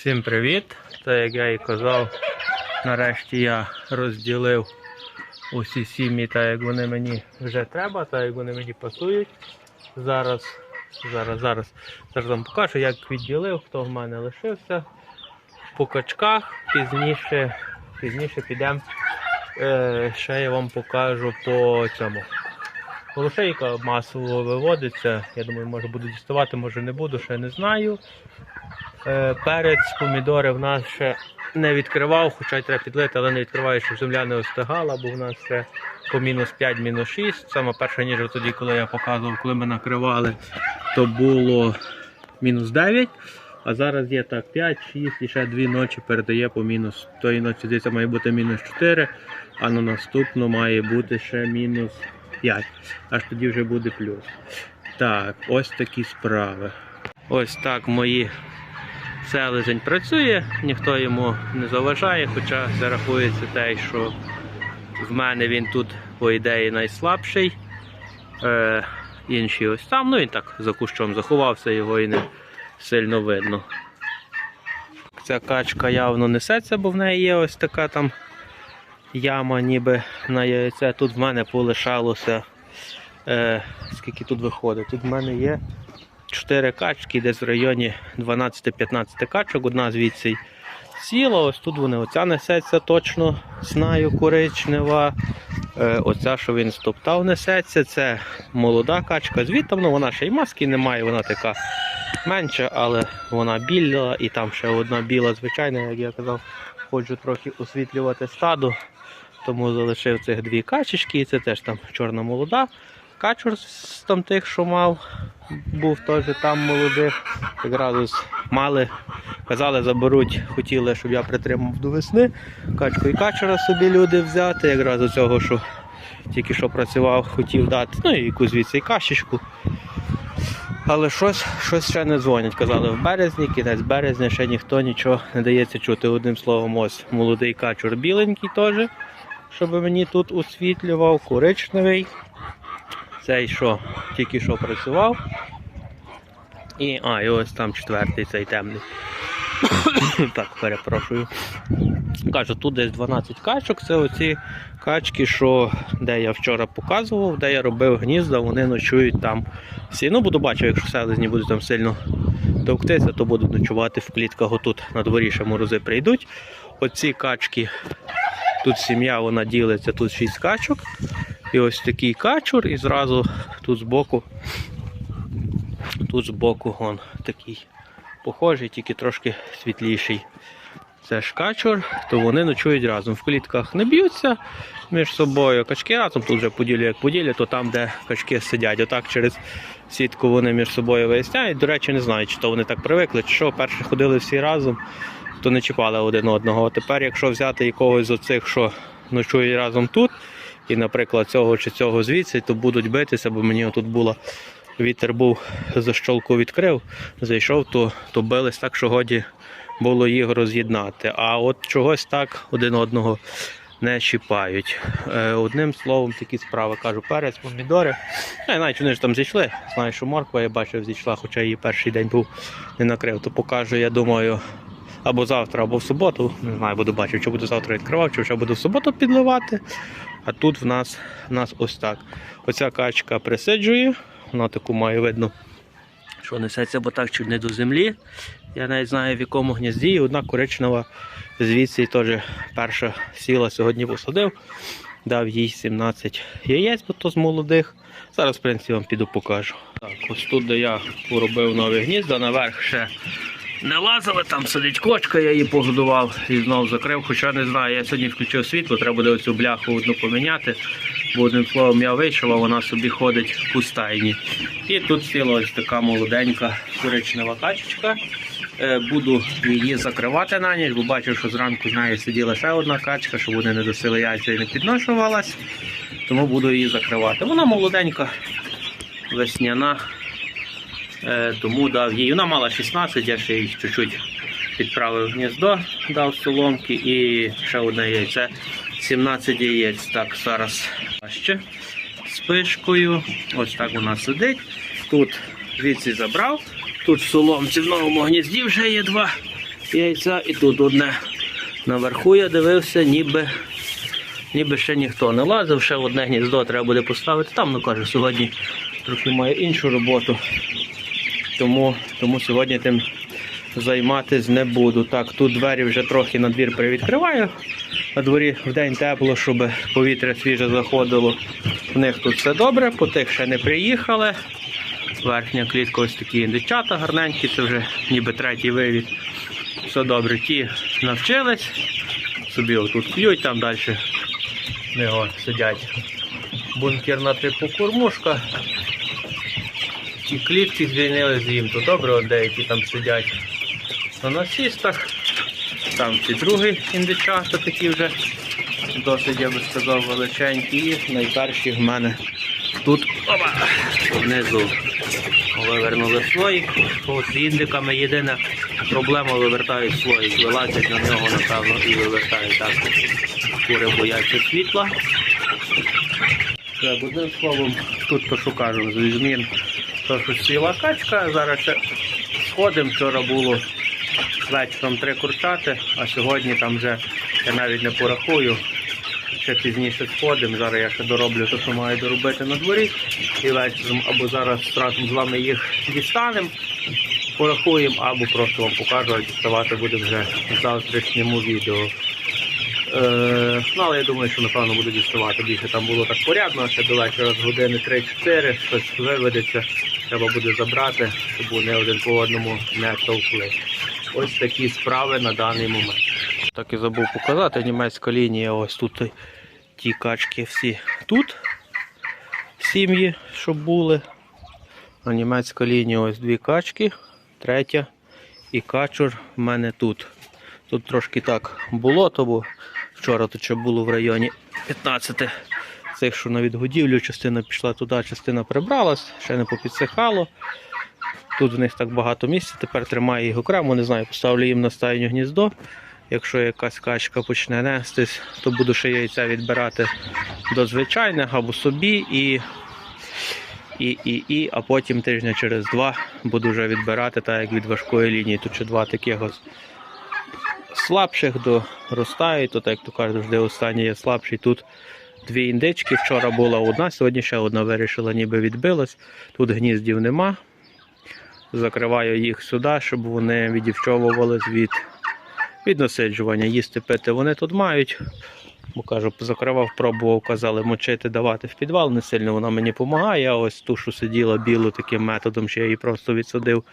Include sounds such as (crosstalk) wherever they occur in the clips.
Всім привіт! Та як я і казав, нарешті я розділив усі сім'ї, так як вони мені вже треба, так як вони мені пасують. Зараз, зараз, зараз, зараз вам покажу, як відділив, хто в мене лишився. По качках пізніше, пізніше підемо. Е, ще я вам покажу по цьому. Голошейка масово виводиться. Я думаю, може буду діставати, може не буду, ще не знаю. Е, Перець, помідори в нас ще не відкривав, хоча й треба підлити, але не відкриваю, щоб земля не остигала, бо в нас ще по мінус 5, мінус 6. Саме перша ніж тоді, коли я показував, коли ми накривали, то було мінус 9. А зараз є так 5, 6 і ще дві ночі передає по мінус. Тої ночі здається має бути мінус 4, а на наступну має бути ще мінус 5. Аж тоді вже буде плюс. Так, ось такі справи. Ось так мої селезень працює, ніхто йому не заважає, хоча зарахується те, що в мене він тут, по ідеї, найслабший. Е, інші ось там, ну він так за кущом заховався, його і не сильно видно. Ця качка явно несеться, бо в неї є ось така там яма, ніби на яйце. Тут в мене полишалося. Е, скільки тут виходить? Тут в мене є 4 качки, десь в районі 12-15 качок, одна звідси сіла. Ось тут вони, оця несеться точно, знаю, коричнева. Е, оця, що він стоптав, несеться, це молода качка. Звідти ну, вона ще й маски немає, вона така менша, але вона біла, і там ще одна біла, звичайна, як я казав, ходжу трохи освітлювати стадо, тому залишив цих дві качечки, і це теж там чорна молода. Качур з там тих, що мав, був теж там молодих. Якраз мали, казали, заберуть, хотіли, щоб я притримав до весни. Качку і качура собі люди взяти, якраз у цього, що тільки що працював, хотів дати. Ну і якусь звідси і кашечку. Але щось, щось ще не дзвонять. Казали в березні, кінець березня, ще ніхто нічого не дається чути. Одним словом, ось молодий качур біленький теж, щоб мені тут освітлював, коричневий. Цей що тільки що працював. І, а, і ось там четвертий цей темний. (coughs) так, перепрошую. Кажу, тут десь 12 качок. Це оці качки, що де я вчора показував, де я робив гнізда, вони ночують там всі. Ну, буду бачити, якщо селезні будуть там сильно товктися, то будуть ночувати в клітках отут на дворі ще морози прийдуть. Оці качки, тут сім'я вона ділиться, тут 6 качок. І ось такий качур, і зразу тут збоку, тут збоку он такий похожий, тільки трошки світліший. Це ж качур, то вони ночують разом. В клітках не б'ються між собою. Качки разом тут вже поділі, як поділі, то там, де качки сидять. Отак через сітку вони між собою виясняють. До речі, не знаю, чи то вони так привикли, чи що перші ходили всі разом, то не чіпали один одного. А тепер, якщо взяти якогось з оцих, що ночують разом тут, і, наприклад, цього чи цього звідси, то будуть битися, бо мені тут було. Вітер був за щолку відкрив, зайшов, то, то бились так, що годі було їх роз'єднати. А от чогось так один одного не чіпають. Е, одним словом, такі справи кажу, перець, помідори. Я навіть вони ж там зійшли. Знаю, що морква я бачив, зійшла, хоча її перший день був не накрив. То покажу, я думаю, або завтра, або в суботу. Не знаю, буду бачити, чи буду завтра відкривав, чи вже буду в суботу підливати. А тут в нас, в нас ось так. Оця качка присиджує, вона таку має видно, що несеться, бо так чуть не до землі. Я навіть знаю, в якому гнізді. І одна коричнева звідси теж перша сіла сьогодні посадив. Дав їй 17 яєць, бо то з молодих. Зараз, в принципі, вам піду покажу. Так, ось тут, де я поробив нові гнізда, наверх ще не лазили, там сидить кочка, я її погодував і знову закрив. Хоча не знаю, я сьогодні включив світло, треба буде оцю бляху одну поміняти. Бо одним словом я вийшов, а вона собі ходить в пустайні. І тут сіла ось така молоденька коричнева качечка. Е, Буду її закривати на ніч, бо бачив, що зранку з нею сиділа ще одна качка, щоб вони не досили яйця і не підношувалась. Тому буду її закривати. Вона молоденька, весняна. Е, тому дав їй. Вона мала 16, я ще їй чуть-чуть підправив гніздо, дав соломки і ще одне яйце. 17 яєць. Так, зараз ще з пишкою. Ось так вона сидить. Тут звідси забрав. Тут соломці в новому гнізді вже є два яйця і тут одне. Наверху я дивився, ніби, ніби ще ніхто не лазив, ще одне гніздо треба буде поставити. Там, ну каже, сьогодні трохи має іншу роботу. Тому, тому сьогодні тим займатись не буду. Так, тут двері вже трохи на двір привідкриваю. На дворі в день тепло, щоб повітря свіже заходило. В них тут все добре, по тих ще не приїхали. Верхня клітка ось такі індичата гарненькі, це вже ніби третій вивід. Все добре, ті навчились, собі отут п'ють, там далі о, сидять. Бункерна типу кормушка. Ті клітки звільнились їм, то добре, деякі там сидять на насістах. Там ці другі індичата такі вже досить, я би сказав, величенькі. І найперші в мене тут опа, внизу вивернули слоїк. З індиками єдина проблема вивертають слоїк, вилазять на нього, напевно, і вивертають так. Кури бояться світла. Одним словом, тут що змін то що сіла качка, зараз сходимо, вчора було вечором три курчати, а сьогодні там вже я навіть не порахую. Ще пізніше сходимо. Зараз я ще дороблю те, що маю доробити на дворі. І вечором або зараз разом з вами їх дістанемо, порахуємо, або просто вам покажу, а діставати буде вже в завтрашньому відео. Е, ну, але я думаю, що напевно буду діставати. Більше там було так порядно, ще до вечора з години 3-4, щось виведеться, треба буде забрати, щоб вони один по одному не товкли. Ось такі справи на даний момент. Так і забув показати, німецька лінія, ось тут ті качки всі тут, сім'ї, щоб були. А німецька лінія ось дві качки, третя і качур в мене тут. Тут трошки так було, то вчора тут ще було в районі 15 цих, що на відгодівлю, частина пішла туди, частина прибралась, ще не попідсихало. Тут в них так багато місця, тепер тримаю їх окремо, не знаю, поставлю їм на стайню гніздо. Якщо якась качка почне нестись, то буду ще яйця відбирати до звичайних або собі і, і, і, і, а потім тижня через два буду вже відбирати, так як від важкої лінії. Тут ще два таких ось слабших доростають, то так як то кажуть, завжди останній є слабший. Тут дві індички. Вчора була одна, сьогодні ще одна вирішила, ніби відбилась. Тут гніздів нема. Закриваю їх сюди, щоб вони відівчовувались від, від насиджування. Їсти пити вони тут мають. Бо кажу, закривав, пробував, казали мочити, давати в підвал. Не сильно вона мені допомагає. А ось ту, що сиділа білу таким методом, що я її просто відсадив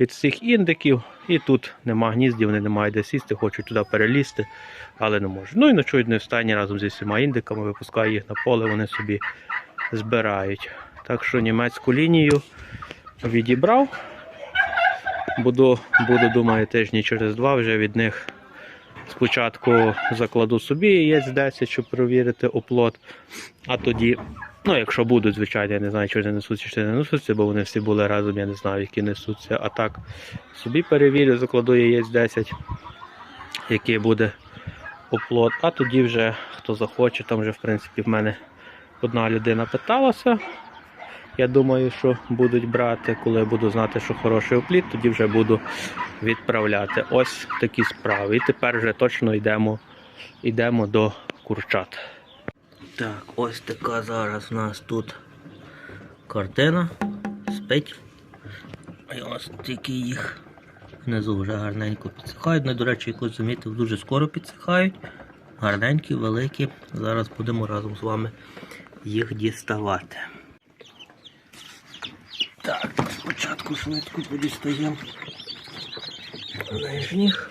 від всіх індиків. І тут нема гніздів, вони не мають де сісти, хочуть туди перелізти, але не можуть. Ну і ночують не в разом зі всіма індиками, випускаю їх на поле, вони собі збирають. Так що німецьку лінію відібрав. Буду, буду, думаю, тижні через два вже від них спочатку закладу собі яєць 10, щоб перевірити оплот. А тоді, ну якщо будуть, звичайно, я не знаю, чи вони несуться, чи не несуться, бо вони всі були разом, я не знаю, які несуться. А так собі перевірю, закладу яєць 10, який буде оплот. А тоді вже хто захоче, там вже в принципі в мене одна людина питалася. Я думаю, що будуть брати, коли я буду знати, що хороший опліт, тоді вже буду відправляти. Ось такі справи. І тепер вже точно йдемо, йдемо до курчат. Так, ось така зараз у нас тут картина. Спить. І ось тільки їх внизу вже гарненько підсихають. Вони, до речі, якось замітив, дуже скоро підсихають. Гарненькі, великі. Зараз будемо разом з вами їх діставати. Спочатку швидко подістаємо нижніх.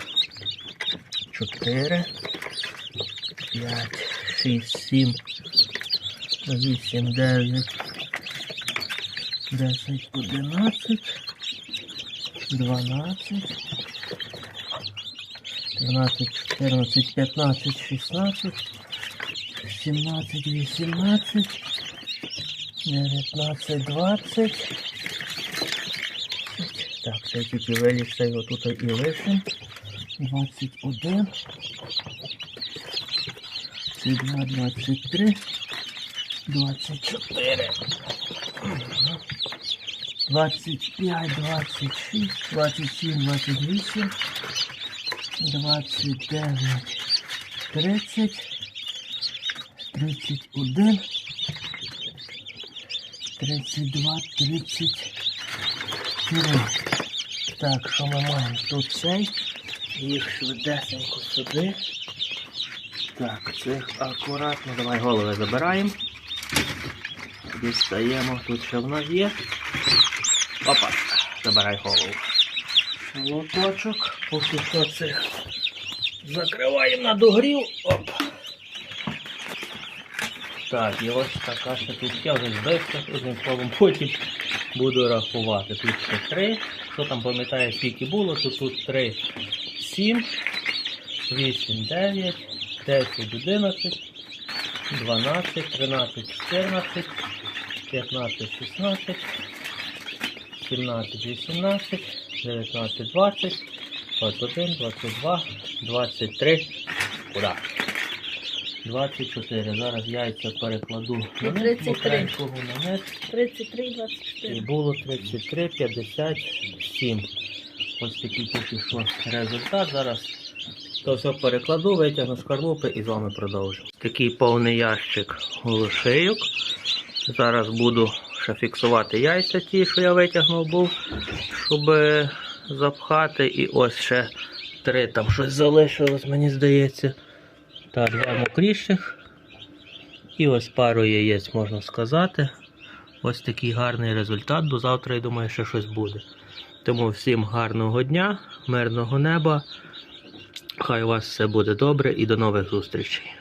Чотири, п'ять, шість, сім, вісім, дев'ять, десять, одинадцять, дванадцять, дванадцять, чотирнадцять, п'ятнадцять, шістнадцять, сімнадцять, вісімнадцять, дев'ятнадцять, двадцять. Так, це тільки вилізти його тут і лишим. 21. Це 2, 23. 24. 25, 26, 27, 28. 29, 30, 31, 32, 33. Так, що ми маємо? Тут цей. Їх швидесенько сюди. Так, цих акуратно. Давай голови забираємо. Дістаємо. Тут що в нас є. Опа, забирай голову. Лоточок. Поки що цих закриваємо на догрів. Оп. Так, і ось така ще тут я вже збився, одним словом, потім буду рахувати. Тут ще три. Хто там пам'ятає, скільки було, то тут три, сім, вісім, дев'ять, десять, одинадцять, дванадцять, тринадцять, чотирнадцять, п'ятнадцять, шістнадцять, сімнадцять, вісімнадцять, дев'ятнадцять, двадцять, двадцять один, двадцять два, двадцять три. Куди? 24. Зараз яйця перекладу на Ну, низ, 33. буханського на низ. 33, І було 33, 57. Ось такий поки що результат. Зараз то все перекладу, витягну з шкарлупи і з вами продовжу. Такий повний ящик голошийок. Зараз буду ще фіксувати яйця ті, що я витягнув був, щоб запхати. І ось ще три там щось залишилось, мені здається. Так, два мокріших. І ось пару яєць можна сказати. Ось такий гарний результат. До завтра, я думаю, ще щось буде. Тому всім гарного дня, мирного неба. Хай у вас все буде добре і до нових зустрічей.